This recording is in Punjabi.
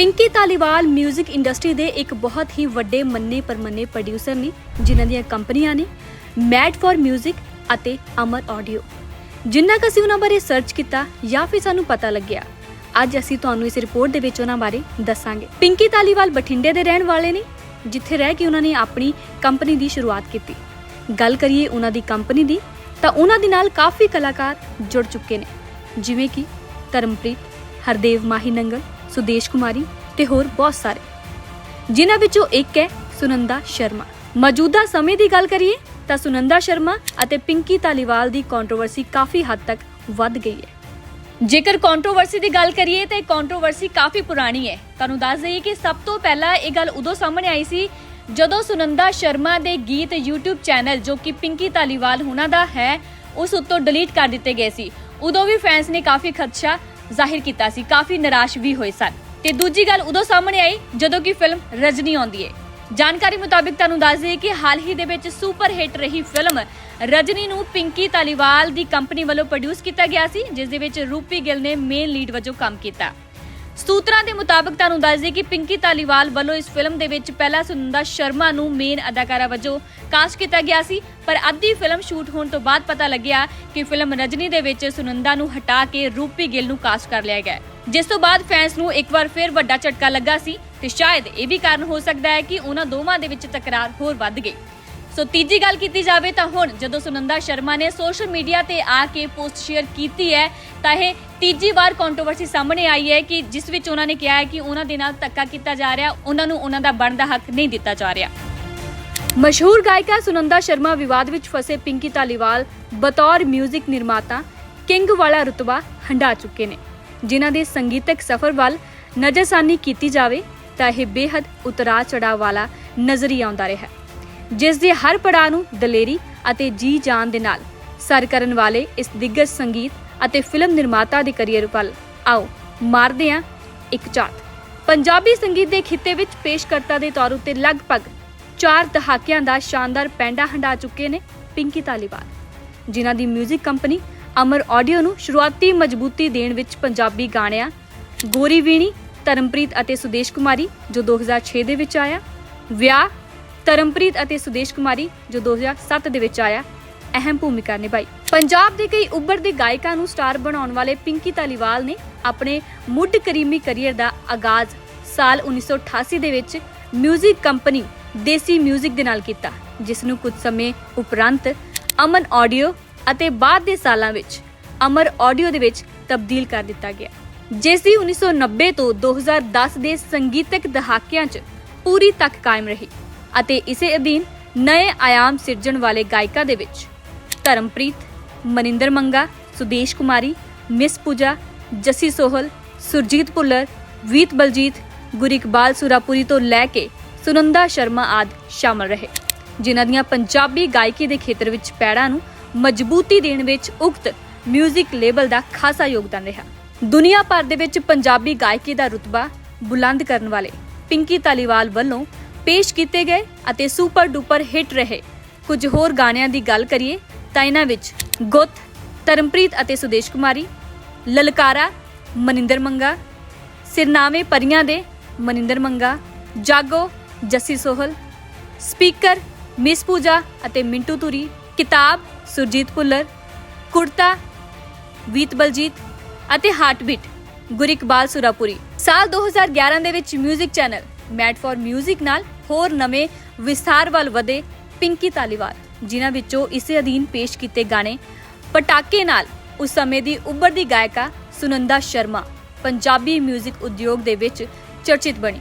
ਪਿੰਕੀ ਤਾਲੀਵਾਲ 뮤직 ਇੰਡਸਟਰੀ ਦੇ ਇੱਕ ਬਹੁਤ ਹੀ ਵੱਡੇ ਮੰਨੇ ਪਰਮੰਨੇ ਪ੍ਰੋਡਿਊਸਰ ਨੇ, ਜਿਨ੍ਹਾਂ ਦੀਆਂ ਕੰਪਨੀਆਂ ਨੇ ਮੈਟ ਫॉर 뮤직 ਅਤੇ ਅਮਰ ਆਡੀਓ ਜਿੰਨਾ ਕੁ ਅਸੀਂ ਉਹਨਾਂ ਬਾਰੇ ਸਰਚ ਕੀਤਾ ਜਾਂ ਫਿਰ ਸਾਨੂੰ ਪਤਾ ਲੱਗਿਆ, ਅੱਜ ਅਸੀਂ ਤੁਹਾਨੂੰ ਇਸ ਰਿਪੋਰਟ ਦੇ ਵਿੱਚ ਉਹਨਾਂ ਬਾਰੇ ਦੱਸਾਂਗੇ। ਪਿੰਕੀ ਤਾਲੀਵਾਲ ਬਠਿੰਡੇ ਦੇ ਰਹਿਣ ਵਾਲੇ ਨੇ, ਜਿੱਥੇ ਰਹਿ ਕੇ ਉਹਨਾਂ ਨੇ ਆਪਣੀ ਕੰਪਨੀ ਦੀ ਸ਼ੁਰੂਆਤ ਕੀਤੀ। ਗੱਲ ਕਰੀਏ ਉਹਨਾਂ ਦੀ ਕੰਪਨੀ ਦੀ, ਤਾਂ ਉਹਨਾਂ ਦੇ ਨਾਲ ਕਾਫੀ ਕਲਾਕਾਰ ਜੁੜ ਚੁੱਕੇ ਨੇ, ਜਿਵੇਂ ਕਿ ਧਰਮਪ੍ਰੀਤ, ਹਰਦੇਵ ਮਾਹੀ ਨੰਗਲ ਸੁਦੇਸ਼ ਕੁਮਾਰੀ ਤੇ ਹੋਰ ਬਹੁਤ ਸਾਰੇ। ਜਿਨ੍ਹਾਂ ਵਿੱਚੋਂ ਇੱਕ ਹੈ ਸੁਨੰਦਾ ਸ਼ਰਮਾ। ਮੌਜੂਦਾ ਸਮੇਂ ਦੀ ਗੱਲ ਕਰੀਏ ਤਾਂ ਸੁਨੰਦਾ ਸ਼ਰਮਾ ਅਤੇ ਪਿੰਕੀ ਤਾਲੀਵਾਲ ਦੀ ਕੰਟਰੋਵਰਸੀ ਕਾਫੀ ਹੱਦ ਤੱਕ ਵੱਧ ਗਈ ਹੈ। ਜੇਕਰ ਕੰਟਰੋਵਰਸੀ ਦੀ ਗੱਲ ਕਰੀਏ ਤਾਂ ਇਹ ਕੰਟਰੋਵਰਸੀ ਕਾਫੀ ਪੁਰਾਣੀ ਹੈ। ਤੁਹਾਨੂੰ ਦੱਸ ਦਈਏ ਕਿ ਸਭ ਤੋਂ ਪਹਿਲਾਂ ਇਹ ਗੱਲ ਉਦੋਂ ਸਾਹਮਣੇ ਆਈ ਸੀ ਜਦੋਂ ਸੁਨੰਦਾ ਸ਼ਰਮਾ ਦੇ ਗੀਤ YouTube ਚੈਨਲ ਜੋ ਕਿ ਪਿੰਕੀ ਤਾਲੀਵਾਲ ਹੁਣਾਂ ਦਾ ਹੈ, ਉਸ ਉੱਤੋਂ ਡਿਲੀਟ ਕਰ ਦਿੱਤੇ ਗਏ ਸੀ। ਉਦੋਂ ਵੀ ਫੈਨਸ ਨੇ ਕਾਫੀ ਖਦਸ਼ਾ ਜ਼ਾਹਿਰ ਕੀਤਾ ਸੀ। ਕਾਫੀ ਨਿਰਾਸ਼ ਵੀ ਹੋਏ ਸਨ। ਤੇ ਦੂਜੀ ਗੱਲ ਉਦੋਂ ਸਾਹਮਣੇ ਆਈ, ਜਦੋਂ ਕਿ ਫਿਲਮ ਰਜਨੀ ਆਉਂਦੀ ਹੈ ਜਾਣਕਾਰੀ ਮੁਤਾਬਿਕ ਤੁਹਾਨੂੰ ਦੱਸ ਦਈਏ ਕਿ ਹਾਲ ਹੀ ਦੇ ਵਿੱਚ ਸੁਪਰ ਹਿੱਟ ਰਹੀ ਫਿਲਮ ਰਜਨੀ ਨੂੰ ਪਿੰਕੀ ਤਾਲੀਵਾਲ ਦੀ ਕੰਪਨੀ ਵੱਲੋਂ ਪ੍ਰੋਡਿਊਸ ਕੀਤਾ ਗਿਆ ਸੀ, ਜਿਸ ਦੇ ਵਿੱਚ ਰੂਪੀ ਗਿੱਲ ਨੇ ਮੇਨ ਲੀਡ ਵਜੋਂ ਕੰਮ ਕੀਤਾ। ਸੂਤਰਾਂ ਦੇ ਮੁਤਾਬਕ ਤੁਹਾਨੂੰ ਦੱਸ ਦਈਏ ਕਿ ਪਿੰਕੀ ਤਾਲੀਵਾਲ ਵੱਲੋਂ ਇਸ ਫਿਲਮ ਦੇ ਵਿੱਚ ਪਹਿਲਾਂ ਸੁਨੰਦਾ ਸ਼ਰਮਾ ਨੂੰ ਮੇਨ ਅਦਾਕਾਰਾ ਵਜੋਂ ਕਾਸਟ ਕੀਤਾ ਗਿਆ ਸੀ। ਪਰ ਅੱਧੀ ਫਿਲਮ ਸ਼ੂਟ ਹੋਣ ਤੋਂ ਬਾਅਦ ਪਤਾ ਲੱਗਿਆ ਕਿ ਫਿਲਮ ਰਜਨੀ ਦੇ ਵਿੱਚ ਸੁਨੰਦਾ ਨੂੰ ਹਟਾ ਕੇ ਰੂਪੀ ਗਿੱਲ ਨੂੰ ਕਾਸਟ ਕਰ ਲਿਆ ਗਿਆ। ਜਿਸ ਤੋਂ ਬਾਅਦ ਫੈਨਸ ਨੂੰ ਇੱਕ ਵਾਰ ਫਿਰ ਵੱਡਾ ਝਟਕਾ ਲੱਗਾ ਸੀ ਤੇ ਸ਼ਾਇਦ ਇਹ ਵੀ ਕਾਰਨ ਹੋ ਸਕਦਾ ਹੈ ਕਿ ਉਹਨਾਂ ਦੋਵਾਂ ਦੇ ਵਿੱਚ ਤਕਰਾਰ ਹੋਰ ਵੱਧ ਗਈ। ਸੋ ਤੀਜੀ ਗੱਲ ਕੀਤੀ ਜਾਵੇ ਤਾਂ ਹੁਣ ਜਦੋਂ ਸੁਨੰਦਾ ਸ਼ਰਮਾ ਨੇ ਸੋਸ਼ਲ ਮੀਡੀਆ ਤੇ ਆ ਕੇ ਪੋਸਟ ਸ਼ੇਅਰ ਕੀਤੀ ਹੈ, ਤਾਂ ਇਹ ਤੀਜੀ ਵਾਰ ਕੰਟਰੋਵਰਸੀ ਸਾਹਮਣੇ ਆਈ ਹੈ ਕਿ ਜਿਸ ਵਿੱਚ ਉਹਨਾਂ ਨੇ ਕਿਹਾ ਹੈ ਕਿ ਉਹਨਾਂ ਦੇ ਨਾਲ ਧੱਕਾ ਕੀਤਾ ਜਾ ਰਿਹਾ, ਉਹਨਾਂ ਨੂੰ ਉਹਨਾਂ ਦਾ ਬਣਦਾ ਹੱਕ ਨਹੀਂ ਦਿੱਤਾ ਜਾ ਰਿਹਾ। ਮਸ਼ਹੂਰ ਗਾਇਕਾ ਸੁਨੰਦਾ ਸ਼ਰਮਾ ਵਿਵਾਦ ਵਿੱਚ ਫਸੇ ਪਿੰਕੀ ਤਾਲੀਵਾਲ ਬਤੌਰ 뮤직 ਨਿਰਮਾਤਾ ਕਿੰਗ ਵਾਲਾ ਰੁਤਬਾ ਹੰਡਾ ਚੁੱਕੇ ਨੇ। ਜਿਨ੍ਹਾਂ ਦੇ ਸੰਗੀਤਕ ਸਫ਼ਰ ਵੱਲ ਨਜ਼ਰਸਾਨੀ ਕੀਤੀ ਜਾਵੇ, ਤਾਂ ਇਹ ਬੇਹੱਦ ਉਤਰਾਅ ਚੜਾਅ ਵਾਲਾ ਨਜ਼ਰੀ ਆਉਂਦਾ ਰਿਹਾ। ਜਿਸ ਦੇ ਹਰ ਪੜਾਅ ਨੂੰ ਦਲੇਰੀ ਅਤੇ ਜੀ ਜਾਨ ਦੇ ਨਾਲ। ਸਰ ਕਰਨ ਵਾਲੇ ਇਸ ਦਿੱਗਜ ਸੰਗੀਤ ਅਤੇ ਫਿਲਮ ਨਿਰਮਾਤਾ ਦੇ ਕੈਰੀਅਰ ਵੱਲ। ਆਓ, ਮਾਰਦੇ ਹਾਂ ਇੱਕ ਝਾਤ ਪੰਜਾਬੀ ਸੰਗੀਤ ਦੇ ਖਿੱਤੇ ਵਿੱਚ ਪੇਸ਼ਕਰਤਾ ਦੇ ਤੌਰ ਉੱਤੇ ਲਗਭਗ 4 ਦਹਾਕਿਆਂ ਦਾ ਸ਼ਾਨਦਾਰ ਪੈਂਡਾ ਹੰਡਾ ਚੁੱਕੇ ਨੇ ਪਿੰਕੀ ਤਾਲੀਵਾਲ, ਜਿਨ੍ਹਾਂ ਦੀ 뮤직 ਕੰਪਨੀ ਅਮਰ ਆਡੀਓ ਨੂੰ ਸ਼ੁਰੂਆਤੀ ਮਜ਼ਬੂਤੀ ਦੇਣ ਵਿੱਚ ਪੰਜਾਬੀ ਗਾਣਿਆਂ ਗੋਰੀ ਵੀਣੀ, ਧਰਮਪ੍ਰੀਤ ਅਤੇ ਸੁਦੇਸ਼ ਕੁਮਾਰੀ ਜੋ 2006 ਦੇ ਵਿੱਚ ਆਇਆ, ਵਿਆਹ ਧਰਮਪ੍ਰੀਤ ਅਤੇ ਸੁਦੇਸ਼ ਕੁਮਾਰੀ ਜੋ 2007 ਦੇ ਵਿੱਚ ਆਇਆ ਅਹਿਮ ਭੂਮਿਕਾ ਨਿਭਾਈ ਪੰਜਾਬ ਦੇ ਕਈ ਉੱਭਰਦੇ ਗਾਇਕਾਂ ਨੂੰ ਸਟਾਰ ਬਣਾਉਣ ਵਾਲੇ ਪਿੰਕੀ ਤਾਲੀਵਾਲ ਨੇ ਆਪਣੇ ਮੁੱਢ ਕਰੀਮੀ ਕੈਰੀਅਰ ਦਾ ਆਗਾਜ਼ ਸਾਲ 1988 ਦੇ ਵਿੱਚ 뮤직 ਕੰਪਨੀ ਦੇਸੀ 뮤직 ਦੇ ਨਾਲ ਕੀਤਾ ਜਿਸ ਨੂੰ ਕੁਝ ਸਮੇਂ ਉਪਰੰਤ ਅਮਨ ਆਡੀਓ ਅਤੇ ਬਾਅਦ ਦੇ ਸਾਲਾਂ ਵਿੱਚ ਅਮਰ ਆਡੀਓ ਦੇ ਵਿੱਚ ਤਬਦੀਲ ਕਰ ਦਿੱਤਾ ਗਿਆ ਜਿਸ ਦੀ 1990 ਤੋਂ 2010 ਦੇ ਸੰਗੀਤਕ ਦਹਾਕਿਆਂ 'ਚ ਪੂਰੀ ਤੱਕ ਕਾਇਮ ਰਹੀ ਅਤੇ ਇਸੇ ਅਧੀਨ ਨਵੇਂ ਆਯਾਮ ਸਿਰਜਣ ਵਾਲੇ ਗਾਇਕਾਂ ਦੇ ਵਿੱਚ ਧਰਮਪ੍ਰੀਤ, ਮਨਿੰਦਰ ਮੰਗਾ, ਸੁਦੇਸ਼ ਕੁਮਾਰੀ, ਮਿਸ ਪੂਜਾ, ਜਸੀ ਸੋਹਲ, ਸੁਰਜੀਤ ਪੁੱਲਰ ਵੀਤ ਬਲਜੀਤ ਗੁਰਿਕਬਾਲ ਸੁਰਾਪੁਰੀ ਤੋਂ ਲੈ ਕੇ ਸੁਨੰਦਾ ਸ਼ਰਮਾ ਆਦ ਸ਼ਾਮਲ ਰਹੇ। ਜਿਨ੍ਹਾਂ ਦੀਆਂ ਪੰਜਾਬੀ ਗਾਇਕੀ ਦੇ ਖੇਤਰ ਵਿੱਚ ਪੈੜਾਂ ਨੂੰ ਮਜ਼ਬੂਤੀ ਦੇਣ ਵਿੱਚ ਉਕਤ 뮤직 ਲੇਬਲ ਦਾ ਖਾਸਾ ਯੋਗਦਾਨ ਰਿਹਾ। ਦੁਨੀਆ ਭਰ ਦੇ ਵਿੱਚ ਪੰਜਾਬੀ ਗਾਇਕੀ ਦਾ ਰੁਤਬਾ ਬੁਲੰਦ ਕਰਨ ਵਾਲੇ ਪਿੰਕੀ ਤਾਲੀਵਾਲ ਵੱਲੋਂ ਪੇਸ਼ ਕੀਤੇ ਗਏ ਅਤੇ ਸੁਪਰ ਡੂਪਰ ਹਿੱਟ ਰਹੇ। ਕੁਝ ਹੋਰ ਗਾਣਿਆਂ ਦੀ ਗੱਲ ਕਰੀਏ ਤਾਂ ਇਹਨਾਂ ਵਿੱਚ ਗੁੱਤ, ਧਰਮਪ੍ਰੀਤ ਅਤੇ ਸੁਦੇਸ਼ ਕੁਮਾਰੀ, ਲਲਕਾਰਾ, ਮਨਿੰਦਰ ਮੰਗਾ, ਸਿਰਨਾਵੇਂ ਪਰੀਆਂ ਦੇ ਮਨਿੰਦਰ ਮੰਗਾ, ਜਾਗੋ, ਜੱਸੀ ਸੋਹਲ, ਸਪੀਕਰ ਮਿਸ ਪੂਜਾ ਅਤੇ ਮਿੰਟੂ ਤੁਰੀ ਕਿਤਾਬ ਸੁਰਜੀਤ ਭੁੱਲਰ, ਕੁੜਤਾ ਵੀਤ ਬਲਜੀਤ ਅਤੇ ਹਾਰਟਬੀਟ ਗੁਰਿਕਬਾਲ ਸੁਰਾਪੁਰੀ। ਸਾਲ 2011 ਦੇ ਵਿੱਚ 뮤직 ਚੈਨਲ ਮੈਟ ਫॉर 뮤직 ਨਾਲ ਹੋਰ ਨਵੇਂ ਵਿਸਥਾਰ ਵੱਲ ਵਧੇ ਪਿੰਕੀ ਤਾਲੀਵਾਲ, ਜਿਨ੍ਹਾਂ ਵਿੱਚੋਂ ਇਸੇ ਅਧੀਨ ਪੇਸ਼ ਕੀਤੇ ਗਾਣੇ ਪਟਾਕੇ ਨਾਲ ਉਸ ਸਮੇਂ ਦੀ ਉੱਭਰਦੀ ਗਾਇਕਾ ਸੁਨੰਦਾ ਸ਼ਰਮਾ, ਪੰਜਾਬੀ 뮤직 ਉਦਯੋਗ ਦੇ ਵਿੱਚ ਚਰਚਿਤ ਬਣੀ।